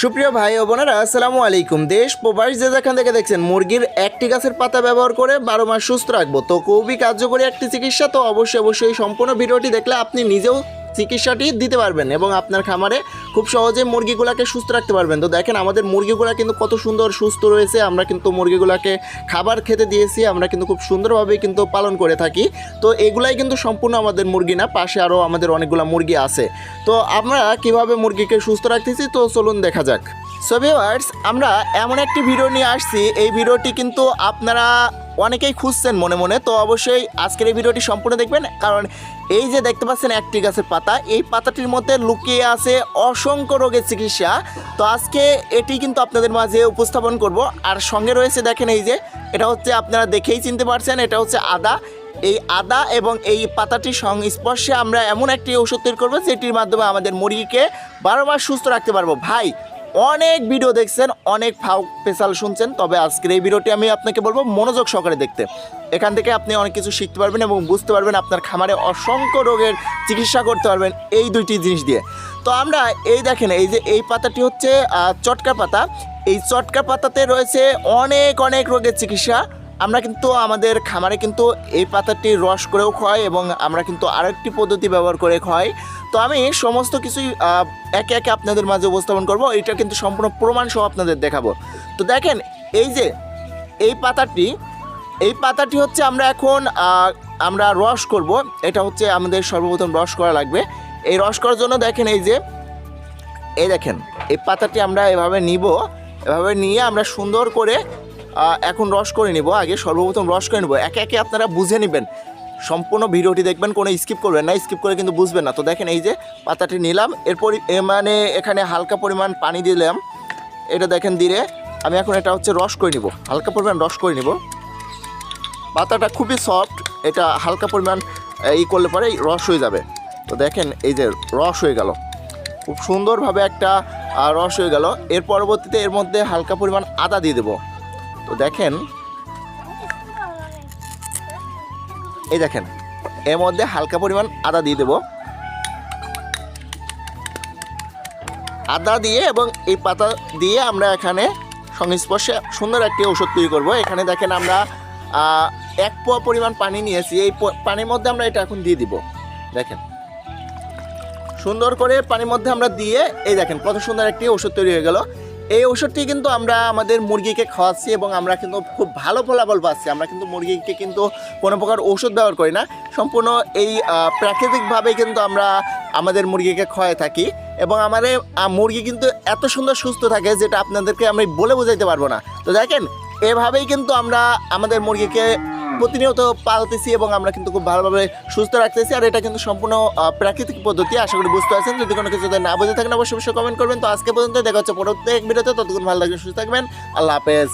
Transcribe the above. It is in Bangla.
সুপ্রিয় ভাই ও বোনেরা, আসসালামু আলাইকুম। দেশ প্রবাস যে যেখান থেকে দেখছেন, মুরগির একটি গাছের পাতা ব্যবহার করে বারো মাস সুস্থ রাখব। তো খুবই কার্যকরী একটি চিকিৎসা, তো অবশ্যই অবশ্যই সম্পূর্ণ ভিডিওটি দেখলে আপনি নিজেও চিকিৎসাটি দিতে পারবেন এবং আপনার খামারে খুব সহজে মুরগিগুলোকে সুস্থ রাখতে পারবেন। তো দেখেন, আমাদের মুরগিগুলো কিন্তু কত সুন্দর সুস্থ রয়েছে। আমরা কিন্তু মুরগিগুলোকে খাবার খেতে দিয়েছি। আমরা কিন্তু খুব সুন্দরভাবে কিন্তু পালন করে থাকি। তো এগুলাই কিন্তু সম্পূর্ণ আমাদের মুরগি না, পাশে আরও আমাদের অনেকগুলো মুরগি আছে। তো আমরা কীভাবে মুরগিকে সুস্থ রাখতেছি? তো চলুন দেখা যাক। সো ভিউয়ার্স আমরা এমন একটি ভিডিও নিয়ে আসছি। এই ভিডিওটি কিন্তু আপনারা অনেকেই খুঁজছেন মনে মনে, তো অবশ্যই আজকের এই ভিডিওটি সম্পূর্ণ দেখবেন। কারণ এই যে দেখতে পাচ্ছেন একটি গাছের পাতা, এই পাতাটির মধ্যে লুকিয়ে আছে অসংখ্য রোগের চিকিৎসা। তো আজকে এটি কিন্তু আপনাদের মাঝে উপস্থাপন করব। আর সঙ্গে রয়েছে দেখেন এই যে, এটা হচ্ছে আপনারা দেখেই চিনতে পারছেন, এটা হচ্ছে আদা। এই আদা এবং এই পাতাটির সংস্পর্শে আমরা এমন একটি ওষুধ তৈরি করব, যেটির মাধ্যমে আমাদের মুরগিকে বারো মাস সুস্থ রাখতে পারব। ভাই অনেক ভিডিও দেখছেন, অনেক ফাউ স্পেশাল শুনছেন, তবে আজকের এই ভিডিওটি আমি আপনাকে বলব মনোযোগ সহকারে দেখতে। এখান থেকে আপনি অনেক কিছু শিখতে পারবেন এবং বুঝতে পারবেন আপনার খামারে অসংখ্য রোগের চিকিৎসা করতে পারবেন এই দুইটি জিনিস দিয়ে। তো আমরা এই দেখেন, এই যে এই পাতাটি হচ্ছে চটকা পাতা। এই চটকা পাতাতে রয়েছে অনেক অনেক রোগের চিকিৎসা। আমরা কিন্তু আমাদের খামারে কিন্তু এই পাতাটি রস করেও খাই এবং আমরা কিন্তু আরেকটি পদ্ধতি ব্যবহার করে খাই তো আমি সমস্ত কিছুই একে একে আপনাদের মাঝে উপস্থাপন করব। এটা কিন্তু সম্পূর্ণ প্রমাণ সহ আপনাদের দেখাবো। তো দেখেন, এই যে এই পাতাটি এই পাতাটি হচ্ছে আমরা এখন আমরা রস করব। এটা হচ্ছে আমাদের সর্বপ্রথম রস করা লাগবে। এই রস করার জন্য দেখেন এই যে, এই দেখেন, এই পাতাটি আমরা এভাবে নিব। এভাবে নিয়ে আমরা সুন্দর করে এখন রস করে নিব, আগে সর্বপ্রথম রস করে নেব। একে একে আপনারা বুঝে নেবেন। সম্পূর্ণ ভিডিওটি দেখবেন, কোনো স্কিপ করবেন না স্কিপ করে কিন্তু বুঝবেন না। তো দেখেন এই যে পাতাটি নিলাম, এরপর মানে এখানে হালকা পরিমাণ পানি দিলাম। এটা দেখেন দিলে আমি এখন এটা হচ্ছে রস করে নিব। হালকা পরিমাণ রস করে নিব। পাতাটা খুবই সফট এটা হালকা পরিমাণ ই করলে পরে রস হয়ে যাবে। তো দেখেন এই যে রস হয়ে গেল। খুব সুন্দরভাবে একটা রস হয়ে গেল। এর পরবর্তীতে এর মধ্যে হালকা পরিমাণ আদা দিয়ে দেবো। তো দেখেন, এই দেখেন, এর মধ্যে হালকা পরিমাণ আদা দিয়ে দেবো। আদা দিয়ে এবং এই পাতা দিয়ে আমরা এখানে সংস্পর্শে সুন্দর একটি ওষুধ তৈরি করব। এখানে দেখেন আমরা এক পোয়া পরিমাণ পানি নিয়েছি। এই পানির মধ্যে আমরা এটা এখন দিয়ে দিব। দেখেন, সুন্দর করে পানির মধ্যে আমরা দিয়ে, এই দেখেন, কত সুন্দর একটি ওষুধ তৈরি হয়ে গেল। এই ওষুধটি কিন্তু আমরা আমাদের মুরগিকে খাওয়াচ্ছি এবং আমরা কিন্তু খুব ভালো ফলাফল পাচ্ছি। আমরা কিন্তু মুরগিকে কিন্তু কোনো প্রকার ওষুধ ব্যবহার করি না। সম্পূর্ণ এই প্রাকৃতিকভাবে কিন্তু আমরা আমাদের মুরগিকে খাওয়াই থাকি এবং আমাদের মুরগি কিন্তু এত সুন্দর সুস্থ থাকে যেটা আপনাদেরকে আমি বলে বোঝাইতে পারব না। তো দেখেন, এভাবেই কিন্তু আমরা আমাদের মুরগিকে প্রতিনিয়ত পালতেছি এবং আমরা কিন্তু খুব ভালোভাবে সুস্থ রাখতেছি। আর এটা কিন্তু সম্পূর্ণ প্রাকৃতিক পদ্ধতি। আশা করি বুঝতে পারছেন। যদি কোনো কিছু না বুঝে থাকেন, অবশ্যই কমেন্ট করবেন। তো আজকে পর্যন্ত দেখা হচ্ছে ভিডিওতে। ততক্ষণ ভালো থাকবেন, সুস্থ থাকবেন। আল্লাহ হাফেজ।